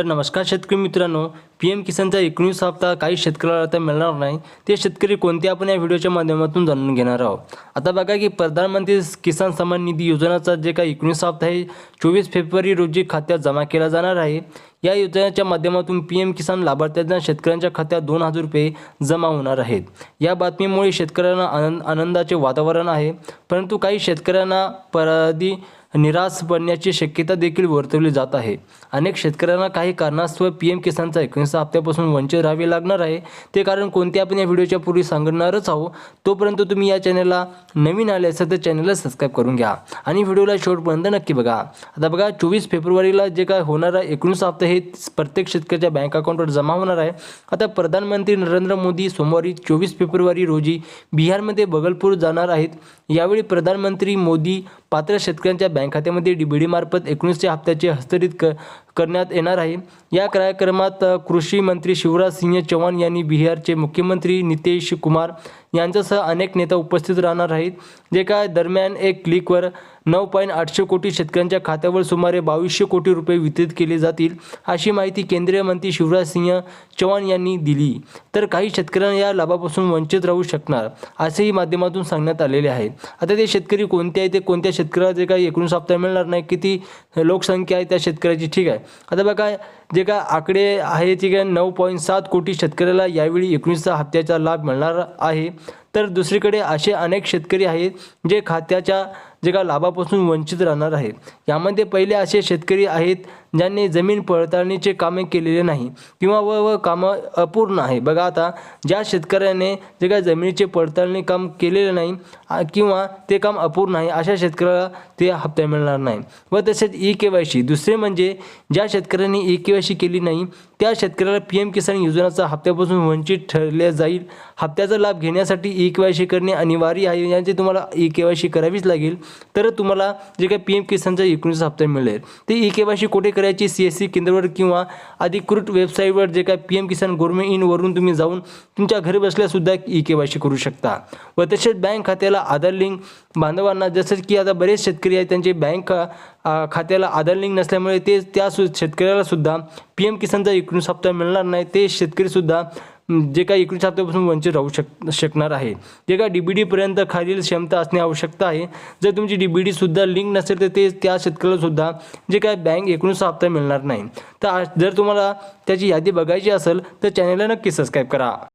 तर नमस्कार शेतकरी मित्रांनो पी एम किसानचा एकोणीस हप्ता काही शेतकऱ्याला आता मिळणार नाही. ते शेतकरी कोणते आपण या व्हिडिओच्या माध्यमातून जाणून घेणार आहोत. आता बघा की प्रधानमंत्री किसान सन्मान निधी योजनाचा जे काही एकोणीस हप्ता आहे चोवीस फेब्रुवारी रोजी खात्यात जमा केला जाणार आहे. या योजनेच्या माध्यमातून पी एम किसान लाभार्थ्यांना शेतकऱ्यांच्या खात्यात दोन हजार रुपये जमा होणार आहेत. या बातमीमुळे शेतकऱ्यांना आनंद आनंदाचे वातावरण आहे. परंतु काही शेतकऱ्यांना पराधी निराश पडण्याची शक्यता देखील वर्तवली जात आहे. अनेक शेतकऱ्यांना काही कारणास्तव पी एम किसानचा एकोणीस हप्त्यापासून वंचित राहावे लागणार आहे. ते कारण कोणते आपण या व्हिडिओच्या पूर्वी सांगणारच आहोत. तोपर्यंत तुम्ही या चॅनलला नवीन आले असेल तर चॅनलला सबस्क्राईब करून घ्या. आणि व्हिडिओला शेवटपर्यंत नक्की बघा. आता बघा चोवीस फेब्रुवारीला जे काय होणार आहे एकोणीस हप्ते हे प्रत्येक शेतकऱ्याच्या बँक अकाउंटवर जमा होणार आहे. आता प्रधानमंत्री नरेंद्र मोदी सोमवारी चोवीस फेब्रुवारी रोजी बिहारमध्ये बगलपूर जाणार आहेत. यावेळी प्रधानमंत्री मोदी पात्र शेतकऱ्यांच्या बँक खात्यामध्ये डी बी डीमार्फत एकोणीसच्या हप्त्याचे हस्तांतरित क करण्यात येणार आहे. या कार्यक्रमात कृषी मंत्री शिवराज सिंह चौहान यांनी बिहारचे मुख्यमंत्री नितेश कुमार यांच्यासह अनेक नेता उपस्थित राहणार आहेत. जे काय दरम्यान एक क्लिकवर नऊ पॉईंट आठशे कोटी शेतकऱ्यांच्या खात्यावर सुमारे बावीसशे कोटी रुपये वितरित केले जातील अशी माहिती केंद्रीय मंत्री शिवराज सिंह चौहान यांनी दिली. तर काही शेतकऱ्यांना या लाभापासून वंचित राहू शकणार असेही माध्यमातून सांगण्यात आलेले आहे. आता ते शेतकरी कोणते आहे ते कोणत्या शेतकऱ्याला जे काही एकूण हप्ता मिळणार नाही किती लोकसंख्या आहे त्या शेतकऱ्याची? ठीक आहे. आता बघा जे काय आकडे आहे ते काय नऊ पॉईंट सात कोटी शेतकऱ्याला यावेळी एकोणीसचा हप्त्याचा लाभ मिळणार आहे. तर दुसरीकडे असे अनेक शेतकरी आहेत जे खात्याच्या जे का लाभापासून वंचित राहणार आहे. यामध्ये पहिले असे शेतकरी आहेत ज्यांनी जमीन पडताळणीचे कामे केलेले नाही किंवा व व कामं अपूर्ण आहे. बघा आता ज्या शेतकऱ्याने जे काय जमिनीचे पडताळणी काम केलेलं नाही किंवा ते काम अपूर्ण आहे अशा शेतकऱ्याला ते हप्ता मिळणार नाही. व तसेच ई के वाय सी. दुसरे म्हणजे ज्या शेतकऱ्यांनी ई के वाय सी केली नाही त्या शेतकऱ्याला पी एम किसान योजनाचा हप्त्यापासून वंचित ठरले जाईल. हप्त्याचा लाभ घेण्यासाठी ई के वाय सी करणे अनिवार्य आहे. यांची तुम्हाला ई के वाय सी करावीच लागेल. तर तुम्हाला जे काही पी एम किसानचा एकोणीस हप्ता मिळेल ते ई के वाय सी कुठे करायची? सी एस सी केंद्रावर किंवा अधिकृत वेबसाईटवर जे काय पी एम किसान गोरमे इनवरून तुम्ही जाऊन तुमच्या घरी बसल्यासुद्धा ई के वाय सी करू शकता. व तसेच बँक खात्याला आधार लिंक बांधवांना जसं की आता बरेच शेतकरी आहेत त्यांचे बँक खात्याला आधार लिंक नसल्यामुळे ते त्या सु शेतकऱ्याला सुद्धा पी एम किसानचा एकोणीस हप्ता मिळणार नाही ते शेतकरीसुद्धा जे काही एकोणीस हप्त्यापासून वंचित राहू शक शकणार आहे. जे काय डी बी डीपर्यंत खालील क्षमता असणे आवश्यकता आहे. जर तुमची डी बी डीसुद्धा लिंक नसेल तर ते त्या शेतकऱ्यालासुद्धा जे काय बँक एकोणीस हप्ता मिळणार नाही. तर जर तुम्हाला त्याची यादी बघायची असेल तर चॅनलला नक्की सबस्क्राईब करा.